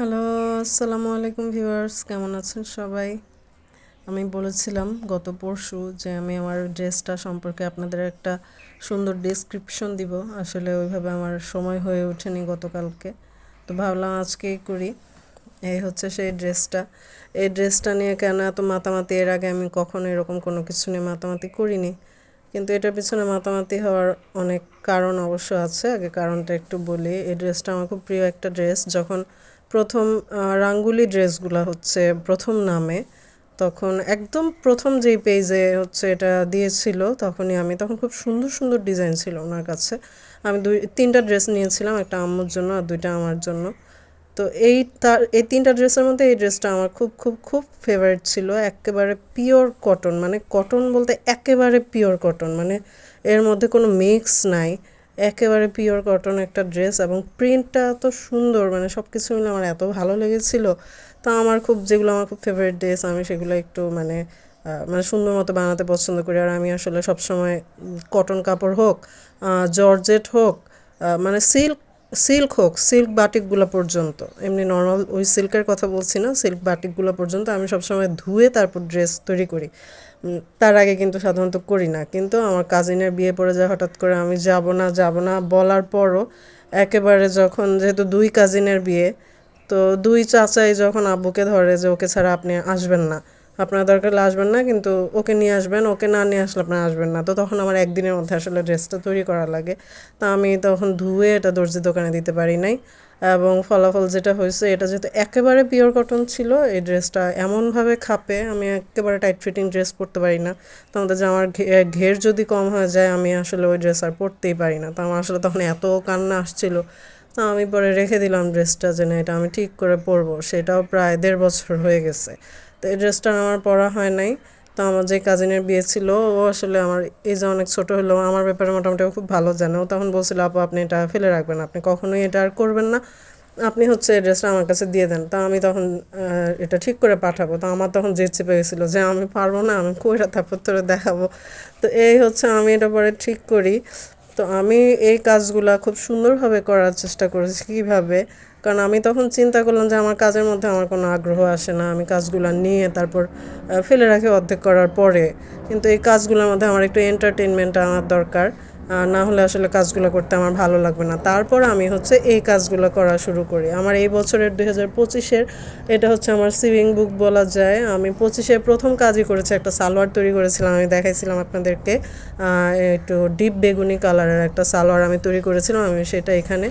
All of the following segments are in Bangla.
হ্যালো, আসসালামু আলাইকুম ভিউয়ার্স, কেমন আছেন সবাই? আমি বলেছিলাম গত পরশু যে আমি আমার ড্রেসটা সম্পর্কে আপনাদের একটা সুন্দর ডেসক্রিপশন দিব। আসলে ওইভাবে আমার সময় হয়ে ওঠেনি গতকালকে। তো ভাবলাম আজকেই করি। এই হচ্ছে সেই ড্রেসটা। এই ড্রেসটা নিয়ে কেন এত মাতামাতি? এর আগে আমি কখনো এরকম কোনো কিছু নিয়ে মাতামাতি করিনি। কিন্তু এটার পিছনে মাতামাতি হওয়ার অনেক কারণ অবশ্য আছে। আগে কারণটা একটু বলি। এই ড্রেসটা আমার খুব প্রিয় একটা ড্রেস। যখন প্রথম রাঙ্গুলি ড্রেসগুলো হচ্ছে প্রথম নামে। তখন একদম প্রথম যেই পেজে হচ্ছে এটা দিয়েছিল, তখনই আমি, তখন খুব সুন্দর সুন্দর ডিজাইন ছিল ওনার কাছে। আমি দুই, তিনটা ড্রেস নিয়েছিলাম, একটা আম্মুর জন্য আর দুইটা আমার জন্য। তো এই তার, এই তিনটা ড্রেসের মধ্যে এই ড্রেসটা আমার খুব খুব খুব ফেভারিট ছিল। একেবারে পিওর কটন মানে কটন বলতে একেবারে পিওর কটন মানে এর মধ্যে কোনো মিক্স নাই। একেবারে পিওর কটন একটা ড্রেস এবং প্রিন্টটা এত সুন্দর মানে সব কিছু মিলে আমার এত ভালো লেগেছিল। তা আমার খুব, যেগুলো আমার খুব ফেভারিট ড্রেস আমি সেগুলো একটু মানে মানে সুন্দর মতো বানাতে পছন্দ করি। আর আমি আসলে সবসময় কটন কাপড় হোক জর্জেট হোক মানে সিল্ক সিল্ক হোক, সিল্ক বাটিকগুলো পর্যন্ত। এমনি নর্মাল ওই সিল্কের কথা বলছি না, সিল্ক বাটিকগুলো পর্যন্ত আমি সবসময় ধুয়ে তারপর ড্রেস তৈরি করি। তার আগে কিন্তু সাধারণত করি না। কিন্তু আমার কাজিনের বিয়ে পড়ে যায়, হঠাৎ করে আমি যাব না যাব না বলার পরও একেবারে যখন যেহেতু দুই কাজিনের বিয়ে, তো দুই চাচাই যখন আব্বুকে ধরে যে ওকে ছাড়া আপনি আসবেন না আপনার দরকার আসবেন না, কিন্তু ওকে নিয়ে আসবেন, ওকে না নিয়ে আসলে আপনার আসবেন না। তো তখন আমার একদিনের মধ্যে আসলে ড্রেসটা তৈরি করা লাগে। তা আমি তখন ধুয়ে এটা দর্জি দোকানে দিতে পারি নাই। এবং ফলাফল যেটা হয়েছে, এটা যেহেতু একেবারে পিওর কটন ছিল, এই ড্রেসটা এমনভাবে খাপে, আমি একেবারে টাইট ফিটিং ড্রেস পরতে পারি না। তো আমাদের যে আমার ঘের যদি কম হয়ে যায়, আমি আসলে ওই ড্রেস আর পরতেই পারি না। তো আমার আসলে তখন এত কান্না আসছিল। তো আমি পরে রেখে দিলাম ড্রেসটা যে না, এটা আমি ঠিক করে পরবো। সেটাও প্রায় দেড় বছর হয়ে গেছে। তো আমার পরা হয় নাই। তো আমার যে কাজিনের বিয়ে ছিল, ও আসলে আমার এই যে অনেক ছোটো হলো আমার ব্যাপারে মোটামুটি খুব ভালো জানে। ও তখন বলছিল, আপু, আপনি এটা ফেলে রাখবেন, আপনি কখনোই এটা আর করবেন না। আপনি হচ্ছে এই ড্রেসটা আমার কাছে দিয়ে দেন। তা আমি তখন এটা ঠিক করে পাঠাবো। তো আমার তখন জেদ চেপে গেছিল যে আমি পারব না, আমি কইরা তারপর তোরে দেখাবো। তো এই হচ্ছে আমি এটা পরে ঠিক করি। তো আমি এই কাজগুলা খুব সুন্দরভাবে করার চেষ্টা করেছি। কীভাবে? কারণ আমি তখন চিন্তা করলাম যে আমার কাজের মধ্যে আমার কোনো আগ্রহ আসে না। আমি কাজগুলো নিয়ে তারপর ফেলে রাখি অর্ধেক করার পরে। কিন্তু এই কাজগুলোর মধ্যে আমার একটু এন্টারটেনমেন্ট আনার দরকার। না হলে আসলে কাজগুলো করতে আমার ভালো লাগবে না। তারপর আমি হচ্ছে এই কাজগুলো করা শুরু করি। আমার এই বছরের দুই হাজার পঁচিশের এটা হচ্ছে আমার সিভিং বুক বলা যায়। আমি পঁচিশে প্রথম কাজই করেছি, একটা সালোয়ার তৈরি করেছিলাম, আমি দেখাইছিলাম আপনাদেরকে। একটু ডিপ বেগুনি কালারের একটা সালোয়ার আমি তৈরি করেছিলাম, আমি সেটা এখানে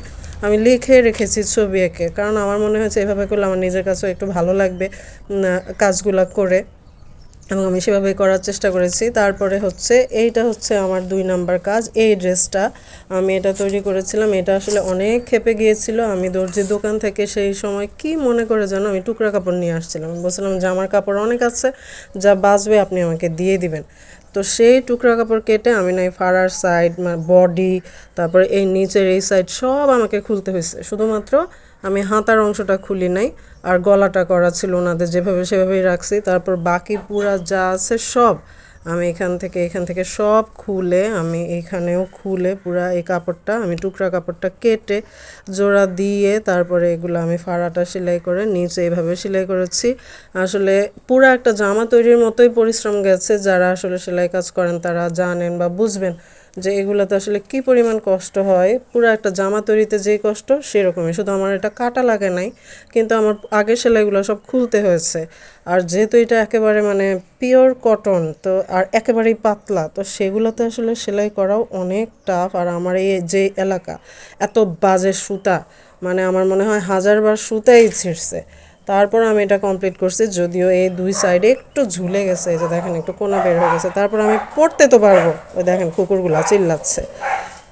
আমি লিখে রেখেছি ছবি এঁকে। কারণ আমার মনে হয়েছে এভাবে করলে আমার নিজের কাছেও একটু ভালো লাগবে কাজগুলো করে। এবং আমি সেভাবে করার চেষ্টা করেছি। তারপরে হচ্ছে, এইটা হচ্ছে আমার দুই নাম্বার কাজ। এই ড্রেসটা আমি এটা তৈরি করেছিলাম। এটা আসলে অনেক খেপে গিয়েছিল। আমি দর্জির দোকান থেকে সেই সময় কি মনে করে যেন আমি টুকরা কাপড় নিয়ে আসছিলাম। বলছিলাম, জামার কাপড় অনেক আছে, যা বাঁচবে আপনি আমাকে দিয়ে দিবেন। তো সেই টুকরা কাপড় কেটে আমি নাই ফাড়ার সাইড বডি তারপরে এই নিচের এই সাইড সব আমাকে খুলতে হয়েছে। শুধুমাত্র আমি হাতার অংশটা খুলি নাই, আর গলাটা করা ছিল ওনাদের যেভাবে সেভাবেই রাখছি। তারপর বাকি পুরা যা আছে সব আমি এখান থেকে এখান থেকে সব খুলে আমি এখানেও খুলে পুরা এই কাপড়টা, আমি টুকরা কাপড়টা কেটে জোড়া দিয়ে তারপরে এগুলো আমি ফাড়াটা সেলাই করে নিচে এইভাবে সেলাই করেছি। আসলে পুরা একটা জামা তৈরির মতোই পরিশ্রম গেছে, যারা আসলে সেলাই কাজ করেন তারা জানেন বা বুঝবেন যে এগুলোতে আসলে কি পরিমাণ কষ্ট হয়, পুরো একটা জামা তৈরিতে যেই কষ্ট সেরকমই। শুধু আমার এটা কাটা লাগে নাই, কিন্তু আমার আগের সেলাইগুলো সব খুলতে হয়েছে। আর যেহেতু এটা একেবারে মানে পিওর কটন তো আর একেবারেই পাতলা, তো সেগুলোতে আসলে সেলাই করাও অনেক টাফ আর আমার এই যে এলাকা, এত বাজে সুতা মানে আমার মনে হয় হাজারবার সুতাই ছিঁড়ছে। তারপর আমি এটা কমপ্লিট করছি, যদিও এই দুই সাইডে একটু ঝুলে গেছে, এই যে দেখেন একটু কোনা বের হয়ে গেছে। তারপর আমি পড়তে তো পারব, ওই দেখেন কুকুরগুলা চিল্লাচ্ছে।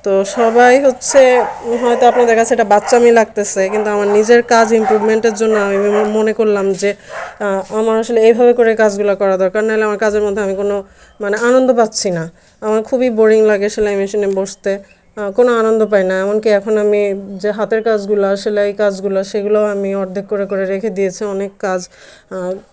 তো সবাই হচ্ছে, হয়তো আপনাদের কাছে এটা বাচ্চামি লাগতেছে, কিন্তু আমার নিজের কাজ ইম্প্রুভমেন্টের জন্য আমি মনে করলাম যে আমার আসলে এইভাবে করে কাজগুলো করা দরকার, নাহলে আমার কাজের মধ্যে আমি কোনো মানে আনন্দ পাচ্ছি না। আমার খুবই বোরিং লাগে সেলাই মেশিনে বসতে। কোনো আনন্দ পাই না। এমনকি এখন আমি যে হাতের কাজগুলো, সেলাই কাজগুলো, সেগুলো আমি অর্ধেক করে করে রেখে দিয়েছি অনেক কাজ।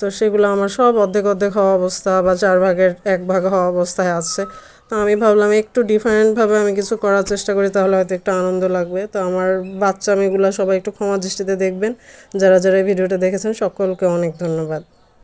তো সেগুলো আমার সব অর্ধেক অর্ধেক হওয়া অবস্থা বা চার ভাগের এক ভাগ হওয়া অবস্থায় আছে। তো আমি ভাবলাম একটু ডিফারেন্টভাবে আমি কিছু করার চেষ্টা করি, তাহলে হয়তো একটু আনন্দ লাগবে। তো আমার বাচ্চা মেয়েগুলো সবাই একটু ক্ষমা দৃষ্টিতে দেখবেন। যারা যারা এই ভিডিওটা দেখেছেন, সকলকে অনেক ধন্যবাদ।